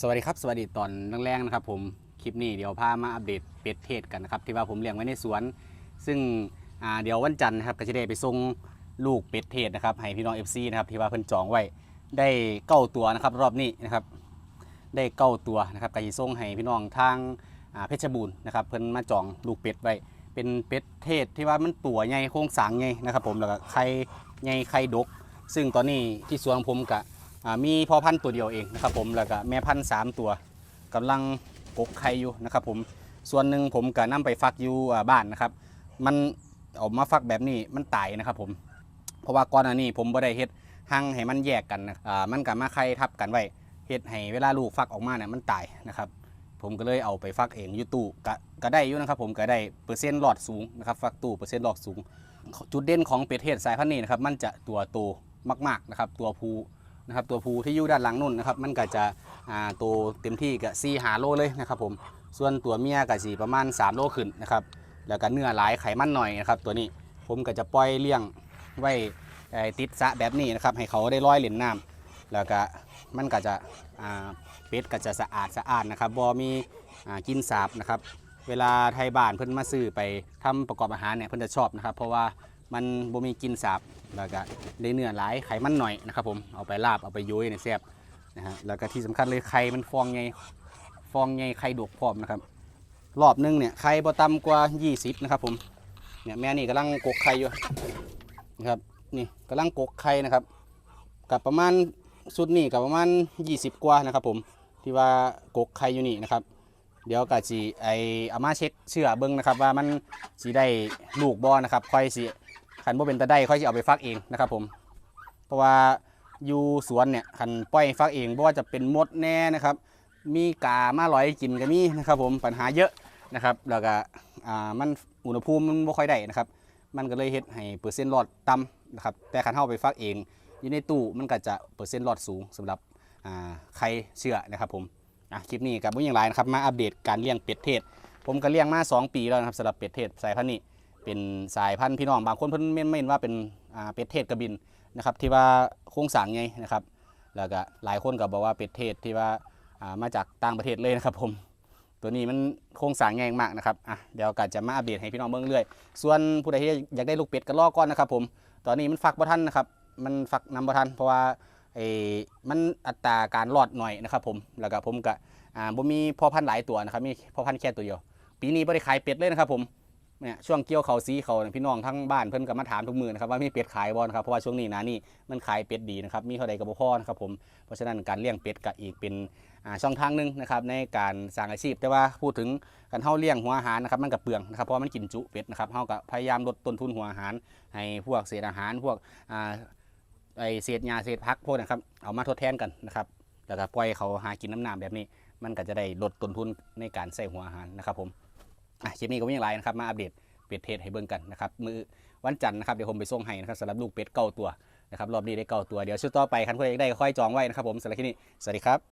สวัสดีครับ สวัสดีตอนแรงๆนะครับผมคลิปนี้เดี๋ยวพามาอัปเดตเป็ดเทศกันนะครับที่ว่าผมเลี้ยงไว้ในสวน ซึ่งเดี๋ยววันจันทร์นะครับก็จะได้ไปส่งลูกเป็ดเทศนะครับให้พี่น้อง FC นะครับที่ว่าเพิ่นจองไว้ได้เก้าตัวนะครับรอบนี้นะครับได้เก้าตัวนะครับก็จะส่งให้พี่น้องทางเพชรบูรณ์นะครับเพิ่นมาจองลูกเป็ดไว้เป็นเป็ดเทศที่ว่ามันตัวใหญ่โครงสางใหญ่นะครับผมแล้วก็ไข่ใหญ่ไข่ดก ซึ่งตอนนี้ที่สวนผมกะ มีพ่อพันธุ์ตัวเดียวเองนะครับผมแล้วก็แม่พันธุ์สามตัวกำลังกกไข่อยู่นะครับผมส่วนหนึ่งผมก็นํไปฟักอยู่บ้านนะครับ มันออกมาฟักแบบนี้มันตายนะครับผมเพราะว่าก่อนหน้านี้ผมบ่ได้เฮ็ดหั่งให้มันแยกกันนะอ่ามันก็มาไข่ทับกันไว้เฮ็ดให้เวลาลูกฟักออกมาเนี่ยมันตายนะครับผมก็เลยเอาไปฟักเองอยู่ตู้ก็ได้อยู่นะครับผมก็ได้เปอร์เซ็นต์หลอดสูงนะครับฟักตู้เปอร์เซ็นต์หลอดสูง จุดเด่นของเป็ดเทศสายพันธุ์นี้นะครับมันจะตัวโตมากๆนะครับตัวผู นะครับตัวภูที่อยู่ด้านหลังนุ่นนะครับมันก็จะอ่าโตเต็มที่ก็สี่หาโลเลยนะครับผมส่วนตัวเมียก็สีประมาณ 3 โลขึ้นนะครับแล้วก็เนื้อหลายไขมันหน่อยนะครับตัวนี้ผมก็จะปล่อยเลี้ยงไว้ติดสะแบบนี้นะครับให้เขาได้ลอยเหรียญน้ำแล้วก็มันก็จะอ่าเป็ดก็จะสะอาดสะอาดนะครับบ่มีอ่ากินสาบนะครับเวลาไทยบ้านเพิ่นมาซื้อไปทำประกอบอาหารเนี่ยเพิ่นจะชอบนะครับ เพราะว่า มันบ่มีกลินสาบแล้วก็ได้เนื้อหลายไขมันหน่อยนะครับผมเอาไปลาบเอาไปย้ยในยแซ่บนะฮะแล้วก็ที่สำคัญเลยไข่มันฟองใหญ่ฟองใหญ่ไข่ดกพร้อมนะครับ รอบหนึงเนี่ยไข่บ่ต่ำกว่า 20 นะครับผมเนี่ยแม่นี่กำลังกกไข่อยู่นะครับนี่กำลังกกไข่นะครับกับประมาณสุดนี่กับประมาณ 20 กว่านะครับผมที่ว่ากกไข่อยู่นี่นะครับ เดี๋ยวก็สิไอเอามาเช็คเชื่อเบิ่งนะครับว่ามันสิได้ลูกบ่นะครับค่อยสิ คันบ่เป็นตาได้ค่อยสิเอาไปฟักเองนะครับผม เพราะว่าอยู่สวนเนี่ยคันปล่อยฟักเองบ่ว่าจะเป็นมดแน่นะครับ มีกามาลอยกินก็มีนะครับผมปัญหาเยอะนะครับแล้วก็อ่ามันอุณหภูมิมันบ่ค่อยได้นะครับ มันก็เลยเฮ็ดให้เปอร์เซ็นต์รอดต่ำนะครับแต่คันเฮาไปฟักเอง อยู่ในตู้มันก็จะเปอร์เซ็นต์รอดสูงสำหรับอ่าไข่เชื่อนะครับผมอะคลิปนี้กับมุ้งอย่างไรนะครับมาอัปเดตการเลี้ยงเป็ดเทศ ผมก็เลี้ยงมา 2 ปีแล้วนะครับสำหรับเป็ดเทศสายพันธุ์นี้ เป็นสายพันธุ์พี่น้องบางคนเพิ่นเม่นไม่เห็นว่าเป็นอ่าเป็ดเทศกระบินนะครับที่ว่าโครงสางไงนะครับแล้วก็หลายคนก็บอกว่าเป็ดเทศที่ว่าอ่ามาจากต่างประเทศเลยนะครับผมตัวนี้มันโครงสร้างใหญ่มากนะครับอะเดี๋ยวก็จะมาอัปเดตให้พี่น้องเบิ่งเรื่อย ส่วนผู้ใดที่อยากได้ลูกเป็ดก็รอก่อนนะครับผม ตอนนี้มันฟักบ่ทันนะครับ มันฟักนำบ่ทันเพราะว่าไอ้มันอัตราการรอดหน่อยนะครับผม แล้วก็ผมก็อ่าบ่มีพ่อพันธุ์หลายตัวนะครับ มีพ่อพันธุ์แค่ตัวเดียว ปีนี้บ่ได้ขายเป็ดเลยนะครับผม เนี่ยช่วงเกี่ยวเขาซีเขาพี่น้องทั้งบ้านเพิ่นก็มาถามทุกมือนะครับว่ามีเป็ดขายบ่นครับเพราะว่าช่วงนี้นะนี่มันขายเป็ดดีนะครับมีเท่าใดก็บ่พอนะครับผมเพราะฉะนั้นการเลี้ยงเป็ดก็อีกเป็นช่องทางหนึ่งนะครับในการสร้างอาชีพ แต่ว่าพูดถึงการเฮาเลี้ยงหัวอาหารนะครับมันก็เปลืองนะครับเพราะมันกินจุเป็ดนะครับเฮาก็พยายามลดต้นทุนหัวอาหาร ให้พวกเศษอาหารพวกไอเศษหญ้าเศษผักพวกนะครับเอามาทดแทนกันนะครับแล้วก็ปล่อยเขาหากินน้ำหน้ำแบบนี้ มันก็จะได้ลดต้นทุนในการใส่หัวอาหารนะครับผม คลิปนี้ก็ไม่ยังไรนะครับ มาอัปเดตเป็ดเทศให้เบิ่งกันนะครับ มือวันจันทร์นะครับเดี๋ยวผมไปส่งให้นะครับสำหรับลูกเป็ดเก่าตัวนะครับรอบนี้ได้เก่าตัวเดี๋ยวชุดต่อไปคันเพื่อนได้ค่อยจองไว้นะครับผมสำหรับที่นี้สวัสดีครับ